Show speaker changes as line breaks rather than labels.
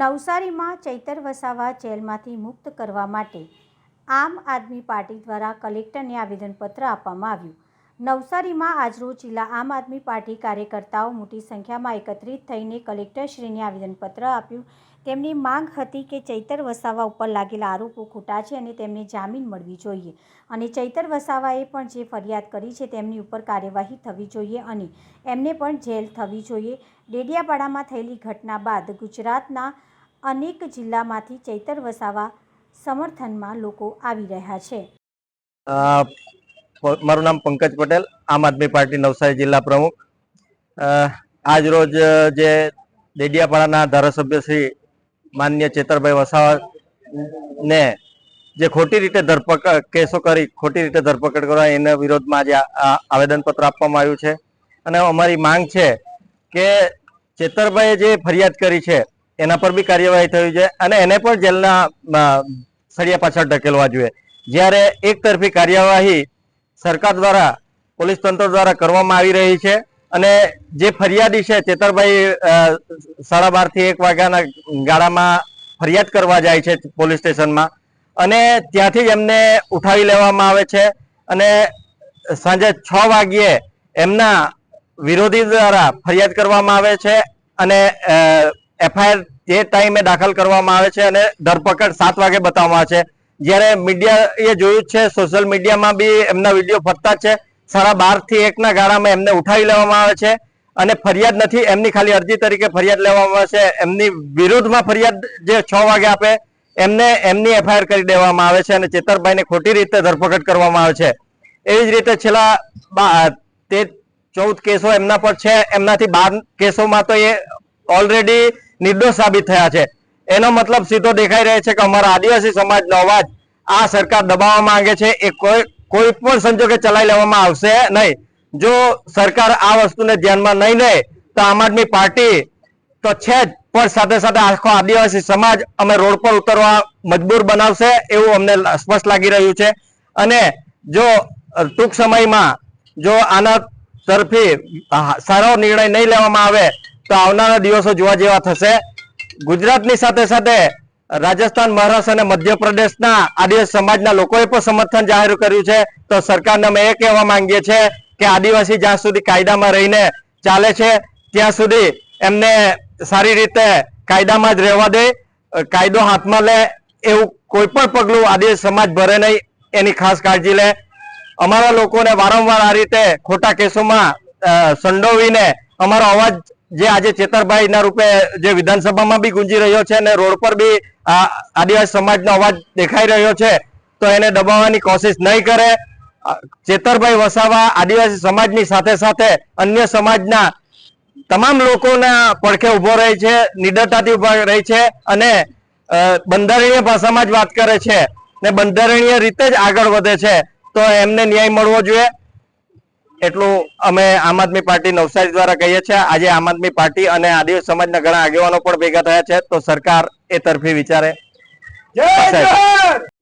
નવસારીમાં ચૈતર વસાવા જેલમાંથી મુક્ત કરવા માટે આમ આદમી પાર્ટી દ્વારા કલેક્ટરને આવેદનપત્ર આપવામાં આવ્યું. નવસારીમાં આજરોજ જિલ્લા આમ આદમી પાર્ટી કાર્યકર્તાઓ મોટી સંખ્યામાં એકત્રિત થઈને કલેક્ટરશ્રીને આવેદનપત્ર આપ્યું. તેમની માંગ હતી કે ચૈતર વસાવા ઉપર લાગેલા આરોપો ખોટા છે અને તેમને જામીન મળવી જોઈએ અને ચૈતર વસાવાએ પણ જે ફરિયાદ કરી છે તેમની ઉપર કાર્યવાહી થવી જોઈએ અને એમને પણ જેલ થવી જોઈએ. ડેડિયાપાડામાં થયેલી ઘટના બાદ ગુજરાતના અનેક જિલ્લામાંથી ચૈતર વસાવા સમર્થનમાં લોકો આવી રહ્યા છે.
મારું નામ પંકજ પટેલ, આમ આદમી પાર્ટી નવસારી જિલ્લા પ્રમુખ. આજ રોજ જે દેડિયાપાડાના ધારાસભ્ય શ્રી માન્ય ચેતરભાઈ વસાવા ને જે ખોટી રીતે ધરપકડ કેસો કરી, ખોટી રીતે ધરપકડ કરવા એના વિરોધમાં આજે આવેદનપત્ર આપવામાં આવ્યું છે. અને અમારી માંગ છે કે ચેતરભાઈએ જે ફરિયાદ કરી છે એના પર બી કાર્યવાહી થવી છે અને એને પણ જેલના સળિયા પાછળ ઢકેલવા જોઈએ. જ્યારે એક તરફી કાર્યવાહી સરકાર દ્વારા, પોલીસ તંત્ર દ્વારા કરવામાં આવી રહી છે અને જે ફરિયાદી છે ચેતરભાઈ સાડા બારથી એક વાગ્યાના ગાળામાં ફરિયાદ કરવા જાય છે પોલીસ સ્ટેશનમાં અને ત્યાંથી જ એમને ઉઠાવી લેવામાં આવે છે અને સાંજે છ વાગ્યે એમના વિરોધી દ્વારા ફરિયાદ કરવામાં આવે છે અને એફઆઈઆર એ ટાઈમે દાખલ કરવામાં આવે છે અને ધરપકડ સાત વાગે બતાવવામાં આવે છે. જ્યારે મીડિયાએ જોયું છે, સોશિયલ મીડિયામાં બી એમના વીડિયો ફરતા છે. સાડા બારથી એકના ગાળામાં એમને ઉઠાવી લેવામાં આવે છે અને ફરિયાદ નથી, એમની ખાલી અરજી તરીકે ફરિયાદ લેવામાં આવે છે. એમની વિરુદ્ધમાં ફરિયાદ જે છ વાગે આપે, એમને એમની એફઆઈઆર કરી દેવામાં આવે છે અને ચેતરભાઈને ખોટી રીતે ધરપકડ કરવામાં આવે છે. એવી જ રીતે છેલ્લા તે ચૌદ કેસો એમના પર છે. એમનાથી બાર કેસોમાં તો એ ઓલરેડી નિર્દોષ સાબિત થયા છે. એનો મતલબ સીધો દેખાઈ રહ્યો છે કે અમારા આદિવાસી સમાજનો અવાજ આ સરકાર દબાવવા માંગે છે. એ કોઈ કોઈ પણ સંજોગે ચલાવી લેવામાં આવશે નહીં. જો સરકાર આ વસ્તુને ધ્યાનમાં નહીં લે, તો આમ આદમી પાર્ટી તો છે જ, પણ સાથે સાથે આખો આદિવાસી સમાજ અમે રોડ પર ઉતરવા મજબૂર બનાવશે એવું અમને સ્પષ્ટ લાગી રહ્યું છે. અને જો ટૂંક સમયમાં જો આના તરફી સારો નિર્ણય નહીં લેવામાં આવે તો આવનારા દિવસો જોવા જેવા થશે. ગુજરાતની સાથે સાથે રાજસ્થાન, મહારાષ્ટ્ર અને મધ્યપ્રદેશના આદિવાસી સમાજના લોકોએ પણ સમર્થન જાહેર કર્યું છે. તો સરકારને અમે એ કહેવા માંગીએ છીએ કે આદિવાસી જ્યાં સુધી કાયદામાં રહીને ચાલે છે, ત્યાં સુધી એમને સારી રીતે કાયદામાં જ રહેવા દે. કાયદો હાથમાં લે, એવું કોઈ પણ પગલું આદિવાસી સમાજ ભરે નહીં, એની ખાસ કાળજી લે. અમારા લોકોને વારંવાર આ રીતે ખોટા કેસોમાં સંડોવીને અમારો અવાજ જે આજે ચેતરભાઈના રૂપે જે વિધાનસભામાં બી ગુંજી રહ્યો છે અને રોડ પર બી આદિવાસી સમાજનો અવાજ દેખાઈ રહ્યો છે, તો એને દબાવવાની કોશિશ નહીં કરે. ચેતરભાઈ વસાવા આદિવાસી સમાજની સાથે સાથે અન્ય સમાજના તમામ લોકોના પડખે ઊભો રહે છે, નિડરતાથી ઊભા રહે છે અને બંધારણીય ભાષામાં જ વાત કરે છે ને બંધારણીય રીતે જ આગળ વધે છે, તો એમને ન્યાય મળવો જોઈએ. એટલું અમે આમ આદમી પાર્ટી નવસારી દ્વારા કહીએ છીએ. આજે આમ આદમી પાર્ટી અને આદિવાસી સમાજના ઘણા આગેવાનો પણ ભેગા થયા છે. તો સરકાર એ તરફી વિચારે.
જય